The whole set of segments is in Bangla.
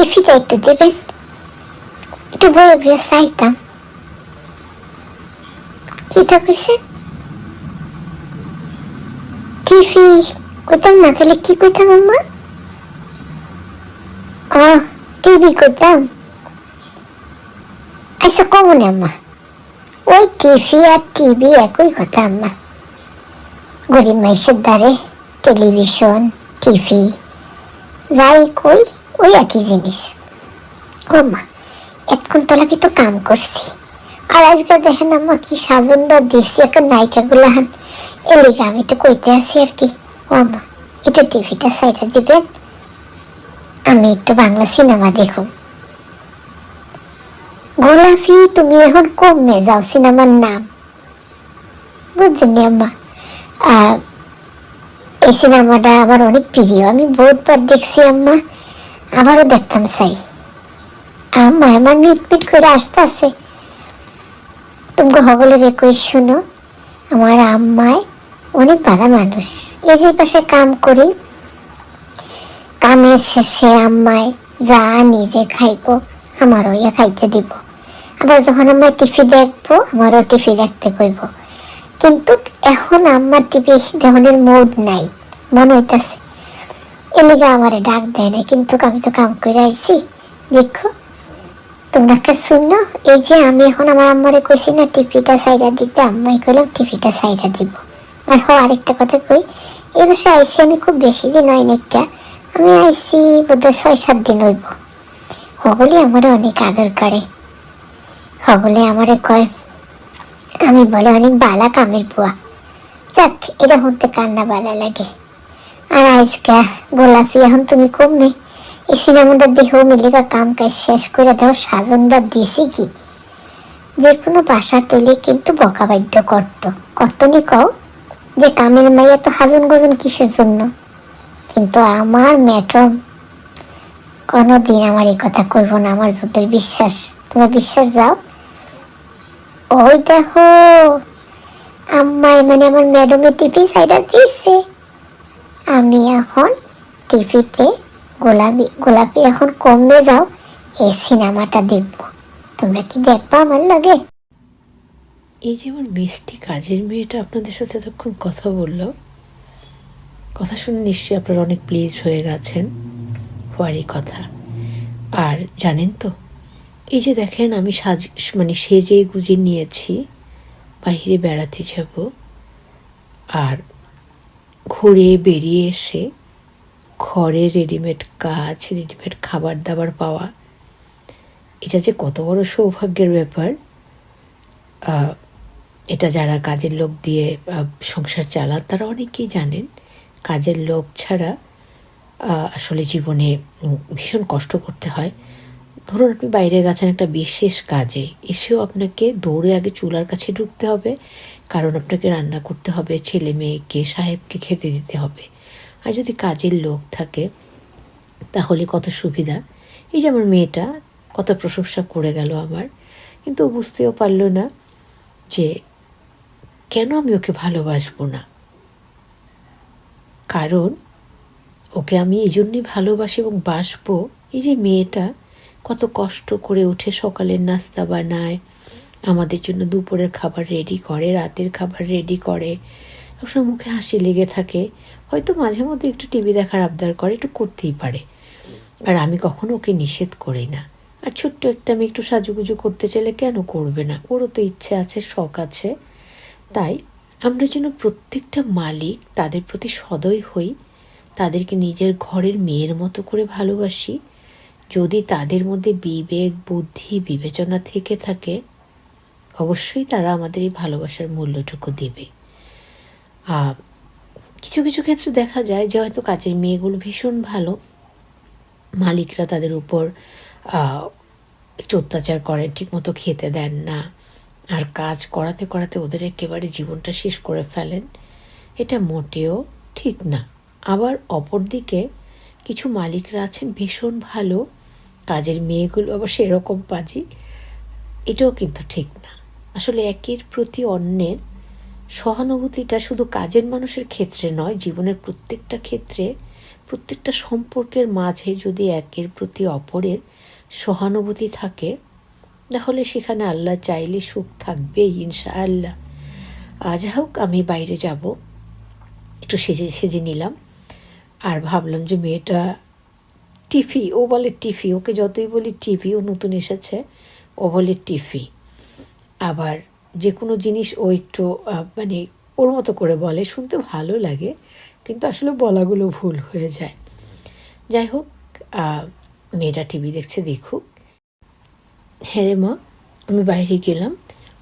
টিফিটা একটু দেবেন একটু বয়ে বয়ে চাইতাম কি তা কইছে টিফি কইতাম না তাহলে কি কইতাম আম্মা ও টিভি কইতাম আচ্ছা কমন আম্মা ওই টিভি আর টিভি একই কথা আম্মা গরিব মানুষের দ্বারে টেলিভিশন টিভি যাই কই ওই একই জিনিস। ও মা, এতক্ষণ তোলাকে তো কাম করছি। আর আজকে দেখেন আম্মা কি সাজনটা দিচ্ছি এখন নায়িকা গুলাহান। এলিগা আমি একটু কইতে আছি আর কি। ও আম্মা একটু টিভিটা সাইডে দিবেন? আমি একটু বাংলা সিনেমা দেখুন। গোলাপি, তুমি এখন কমে যাও সিনেমার নাম। বুঝছেন আম্মা? এই সিনেমাটা আমার অনেক প্রিয়। আমি বহুতবার দেখছি আম্মা। আবারও দেখতাম চাই আম্মা আমার মিট করে আসতে আছে তুমি হবলে রে কই শোনো, আমার আম্মায় অনেক ভালো মানুষ। এই যে পাশে কাম করি, কামের শেষে আম্মায় যা নিজে খাইব, আমারও ইয়ে খাইতে দিব। আবার যখন আমার টিভি দেখব, আমারও টিভি দেখতে কইব। কিন্তু এখন আমার টিভি দেহনের মুড নাই, মনে হইতাছে। এলিগা আমারে ডাক দেয় না কিন্তু আমি তো কাম করে আইছি। দেখো, তোমরা কে শুনো, এই যে আমি এখন আমার আম্মারে কইছি না টিভিটা সাইডা দিতে, আম্মাই কইলাম টিভিটা সাইডা দিব। আর হ, আরেকটা কথা কই, এই বছর আইসি আমি খুব বেশি দিন হয় নাকি আমি আইসি বোধহয় ছয় সাত দিন হইব। হগলি আমারে অনেক আদর করে। হগলে আমারে কয়, আমি বলে অনেক বালা কামের বুয়া। যাক এটা হতে কান্না বালা লাগে। আর আজকে গোলাপি এখন তুমি কমবে এই সিনেমাটা দেখেও মিলিকা কাম কাজ শেষ করে দাও, সাজনটা দিছি কি? যে কোনো বাসা তৈলে কিন্তু বকা বাধ্য করতো। করতো নি কও? যে কামের মাইয়া তো হাজন গজন কিসের জন্য? কিন্তু আমার ম্যাডাম, কোনোদিন আমার এই কথা কইব না, আমার যতই বিশ্বাস। তোমার বিশ্বাস যাও ওই দেখো, আম্মাই মানে আমার ম্যাডামের টিপি সাইডা দিয়েছে আমি এখন টিভিতে গোলাপি গোলাপি এখন কমে যাও, এই সিনেমাটা দেখব। তোমরা কি দেখবা আমার লাগে? এই যে আমার মিষ্টি কাজের মেয়েটা আপনাদের সাথে এতক্ষণ কথা বলল, কথা শুনে নিশ্চয়ই আপনারা অনেক প্লিজ হয়ে গেছেন হওয়ারই কথা। আর জানেন তো, এই যে দেখেন আমি সাজ মানে সেজে গুজে নিয়েছি বাইরে বেড়াতে যাব, আর ঘুরে বেরিয়ে এসে ঘরে রেডিমেড কাজ রেডিমেড খাবার দাবার পাওয়া। এটা যে কত বড় সৌভাগ্যের ব্যাপার। এটা যারা কাজের লোক দিয়ে সংসার চালান, তারা অনেকেই জানেন, কাজের লোক ছাড়া আসলে জীবনে ভীষণ কষ্ট করতে হয়। ধরুন আপনি বাইরে গেছেন একটা বিশেষ কাজে, এসেও আপনাকে দৌড়ে আগে চুলার কাছে ঢুকতে হবে। কারণ আপনাকে রান্না করতে হবে, ছেলে মেয়েকে, সাহেবকে খেতে দিতে হবে। আর যদি কাজের লোক থাকে, তাহলে কত সুবিধা। এই যে আমার মেয়েটা, কত প্রশংসা করে গেল আমার। কিন্তু বুঝতেও পারল না যে কেন আমি ওকে ভালোবাসবো না। কারণ ওকে আমি এই জন্যই ভালোবাসি এবং বাসবো। এই যে মেয়েটা কত কষ্ট করে উঠে সকালের নাস্তা বানায়। আমাদের জন্য দুপুরের খাবার রেডি করে, রাতের খাবার রেডি করে। সবসময় মুখে হাসি লেগে থাকে। হয়তো মাঝে মধ্যে একটু টিভি দেখার আবদার করে, একটু করতেই পারে। আর আমি কখনো ওকে নিষেধ করি না। আর ছোট্ট একটা আমি একটু সাজুগুজু করতে চাইলে কেন করবে না? ওরও তো ইচ্ছে আছে, শখ আছে। তাই আমরা যেন প্রত্যেকটা মালিক তাদের প্রতি সদয় হই, তাদেরকে নিজের ঘরের মেয়ের মতো করে ভালোবাসি। যদি তাদের মধ্যে বিবেক বুদ্ধি বিবেচনা থেকে থাকে অবশ্যই তারা আমাদের এই ভালোবাসার মূল্যটুকু দেবে। আহ, কিছু কিছু ক্ষেত্রে দেখা যায় যে হয়তো কাজের মেয়েগুলো ভীষণ ভালো মালিকরা তাদের উপর একটু অত্যাচার করেন ঠিকমতো খেতে দেন না আর কাজ করাতে করাতে ওদের একেবারে জীবনটা শেষ করে ফেলেন এটা মোটেও ঠিক না। আবার অপরদিকে কিছু মালিকরা আছেন ভীষণ ভালো কাজের মেয়েগুলো আবার সেরকম পাজি, এটাও কিন্তু ঠিক না। আসলে একের প্রতি অন্যের সহানুভূতিটা শুধু কাজের মানুষের ক্ষেত্রে নয়, জীবনের প্রত্যেকটা ক্ষেত্রে, প্রত্যেকটা সম্পর্কের মাঝে যদি একের প্রতি অপরের সহানুভূতি থাকে, তাহলে সেখানে আল্লাহ চাইলে সুখ থাকবেই, ইনশাআল্লাহ। আজ হোক, আমি বাইরে যাব, একটু সেজে সেজে নিলাম। আর ভাবলাম যে মেয়েটা টিফি, ও বলে টিফি, ওকে যতই বলি টিফি, ও নতুন এসেছে, ও বলে টিফি। আবার যে কোনো জিনিস ও একটু মানে ওর মতো করে বলে, শুনতে ভালো লাগে, কিন্তু আসলে বলাগুলো ভুল হয়ে যায়। যাই হোক মেয়েটা টিভি দেখছে, দেখুক। হ্যাঁ রে মা, আমি বাইরে গেলাম,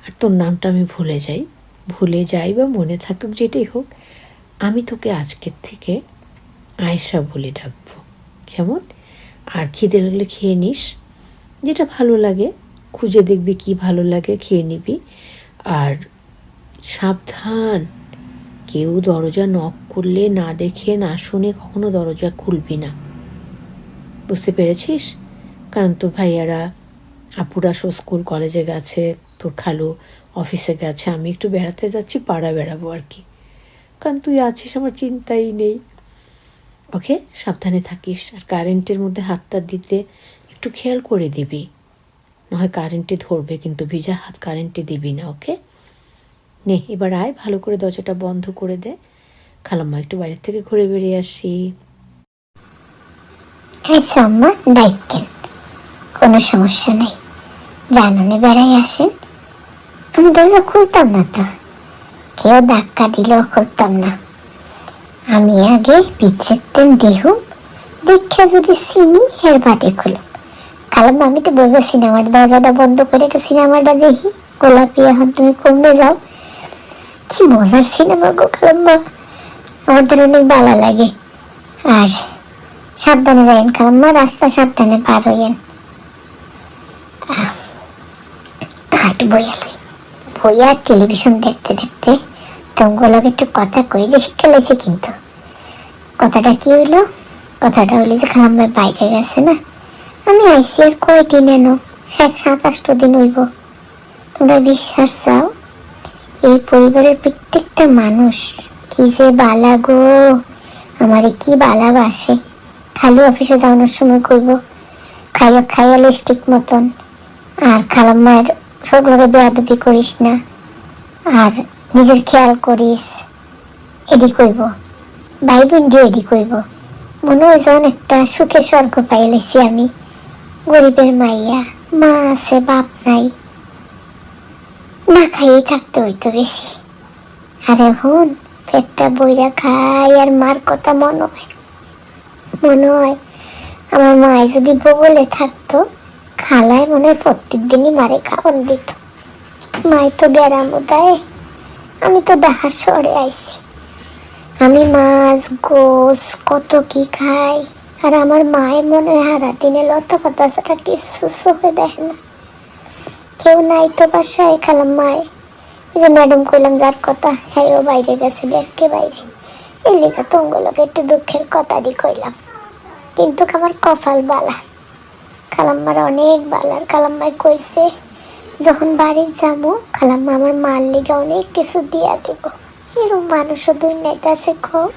আর তোর নামটা আমি ভুলে যাই। ভুলে যাই বা মনে থাকুক, যেটাই হোক, আমি তোকে আজকের থেকে আয়েশা বলে ডাকবো। কেমন? আর খিদে লাগলে খেয়ে নিস। যেটা ভালো লাগে, খুঁজে দেখবি কি ভালো লাগে, খেয়ে নিবি। আর সাবধান, কেউ দরজা নক করলে না দেখে, না শুনে কখনো দরজা খুলবি না। বুঝতে পেরেছিস? কারণ তোর ভাইয়ারা, আপুরা সব স্কুল কলেজে গেছে, তোর খালু অফিসে গেছে, আমি একটু বেড়াতে যাচ্ছি, পাড়া বেড়াবো আর কি। কারণ তুই আছিস, আমার চিন্তাই নেই। ওকে? সাবধানে থাকিস। আর কারেন্টের মধ্যে হাতটা দিতে একটু খেয়াল করে দিবি। নয় কারেন্টে ধরবে কিন্তু ভিজা হাত কারেন্টে দিবি না, ওকে? নে, এবার আয়, ভালো করে দরজাটা বন্ধ করে দে। খালাম্মা, একটু বাইরের থেকে ঘুরে বেরিয়ে আসি। আচ্ছা কোনো? সমস্যা নেই। আপনি বেড়াই আসেন আমি দরজা খুলতাম না তো। কেউ ধাক্কা দিলেও খুলতাম না। আমি আগে পিছেরতেন দেহ দেখে যদি চিনি, এর বাদে খুলো। খালাম আমি তো বলব, সিনেমার দরজাটা বন্ধ করে একটু সিনেমাটা দেখি। গোলাপি, এখন তুমি কমবে যাও। কি মজার সিনেমা গো খালাম্মা আমাদের অনেক ভালো লাগে। আর সাবধানে যাইন খালাম্মা রাস্তা সাবধানে পার হইয়েন। একটু বইয়া লই। বইয়া টেলিভিশন দেখতে দেখতে তোমাগুলোকে একটু কথা কই যে শিক্ষা লেছে কিন্তু। কথাটা কি হইল? কথাটা হইল যে খালাম্মা বাইকে গেছে না। আমি আইসি আর কয়দিন এনো? সাত আষ্ট দিন হইব। তোমরা বিশ্বাস চাও? এই পরিবারের প্রত্যেকটা মানুষ কি যে বালা গো? আমারে কি বালা বাসে? খালি অফিসে যাওয়ানোর সময় কইব, খাইয়া খাইয়া লিস্টিক মতন। আর খালাম্মার সবগুলোকে বেয়াদবি করিস না। আর নিজের খেয়াল করিস। এডি কইব ভাই বোন দিয়ে এডি কইব মনে হয় যে অনেকটা সুখে স্বর্গ পাইলেছি আমি। গরিবের মাইয়া, মা আছে, বাপ নাই। না খাইয়ে থাকতে হইতো বেশি। আরে হুন পেটটা বইরা খাই আর মার কথা মনে হয়। মনে হয় আমার মায় যদি বগলে থাকতো, খালায় মনে হয় প্রত্যেক দিনই মারে খাওয়ান দিত। মায় তো গ্যারামও দেয় আমি তো ডাহার শহরে আইছি। আমি মাছ, গোস, কত কি খাই। আর আমার মায়ের মনে হয় হারা দিনে লতা পাতা ছাড়া কিছু চোখে দেখে না। কেউ নাই তো বাসায় খালাম মায়। এই যে ম্যাডাম কইলাম যার কথা হ্যাঁ ও বাইরে গেছে ব্যাগকে বাইরে। এই লেখা তোমাগুলোকে একটু দুঃখের কথাটি কইলাম। কিন্তু আমার কপাল বালা। কালাম্মার অনেক বালার। খালাম্মায় কইছে যখন বাড়ি যাব, খালাম্মা আমার মার লিগে অনেক কিছু দিয়া দিব। এরকম মানুষও দুই নেতা আছে খুব